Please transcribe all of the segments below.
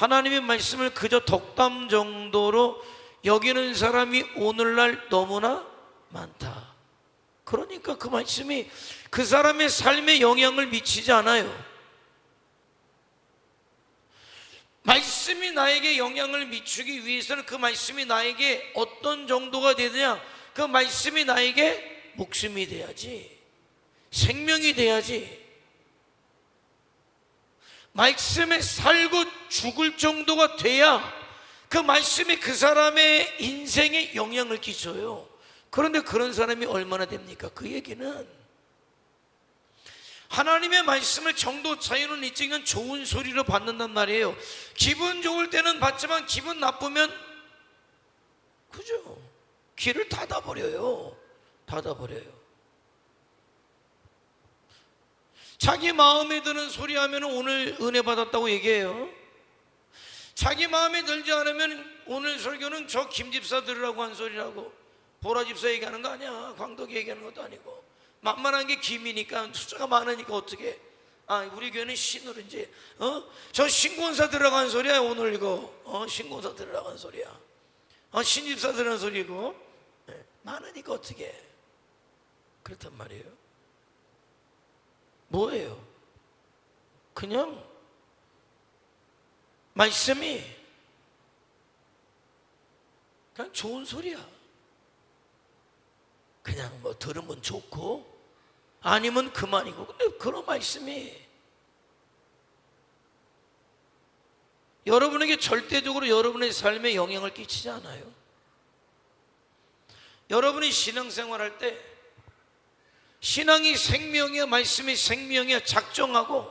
하나님의 말씀을 그저 덕담 정도로 여기는 사람이 오늘날 너무나 많다. 그러니까 그 말씀이 그 사람의 삶에 영향을 미치지 않아요. 말씀이 나에게 영향을 미치기 위해서는 그 말씀이 나에게 어떤 정도가 되느냐? 그 말씀이 나에게 목숨이 돼야지. 생명이 돼야지. 말씀에 살고 죽을 정도가 돼야 그 말씀이 그 사람의 인생에 영향을 끼쳐요. 그런데 그런 사람이 얼마나 됩니까? 그 얘기는 하나님의 말씀을 정도 차이는 있지만 좋은 소리로 받는단 말이에요. 기분 좋을 때는 받지만 기분 나쁘면 그죠? 귀를 닫아버려요. 닫아버려요. 자기 마음에 드는 소리 하면 오늘 은혜 받았다고 얘기해요. 자기 마음에 들지 않으면 오늘 설교는 저 김집사 들으라고 한 소리라고 보라 집사 얘기하는 거 아니야. 광덕이 얘기하는 것도 아니고 만만한 게 김이니까 숫자가 많으니까 어떻게? 아 우리 교회는 신으로 이제 어저 신곤사 들어간 소리야 오늘 이거 어 신곤사 들어간 소리야. 어 신집사 들어간 소리고 네, 많으니까 어떻게? 그렇단 말이에요. 뭐예요? 그냥 말씀이 그냥 좋은 소리야. 그냥 뭐 들으면 좋고 아니면 그만이고 근데 그런 말씀이 여러분에게 절대적으로 여러분의 삶에 영향을 끼치지 않아요. 여러분이 신앙생활 할 때 신앙이 생명이야 말씀이 생명이야 작정하고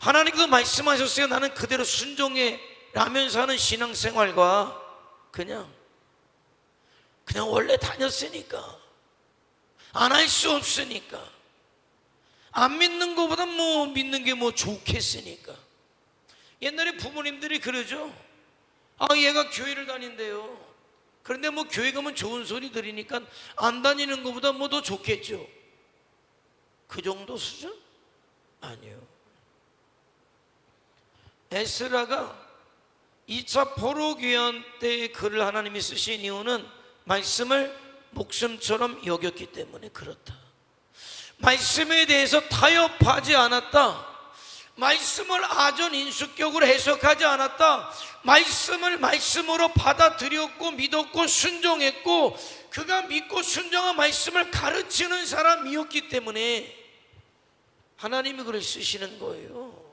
하나님도 말씀하셨어요. 나는 그대로 순종해 라면서 하는 신앙생활과 그냥 그냥 원래 다녔으니까 안 할 수 없으니까 안 믿는 것보다 뭐 믿는 게 뭐 좋겠으니까. 옛날에 부모님들이 그러죠. 아 얘가 교회를 다닌대요. 그런데 뭐 교회 가면 좋은 소리 들으니까 안 다니는 것보다 뭐 더 좋겠죠 그 정도 수준? 아니요 에스라가 2차 포로 귀환 때 글을 하나님이 쓰신 이유는 말씀을 목숨처럼 여겼기 때문에 그렇다. 말씀에 대해서 타협하지 않았다. 말씀을 아전 인수격으로 해석하지 않았다. 말씀을 말씀으로 받아들였고 믿었고 순종했고 그가 믿고 순종한 말씀을 가르치는 사람이었기 때문에 하나님이 그를 쓰시는 거예요.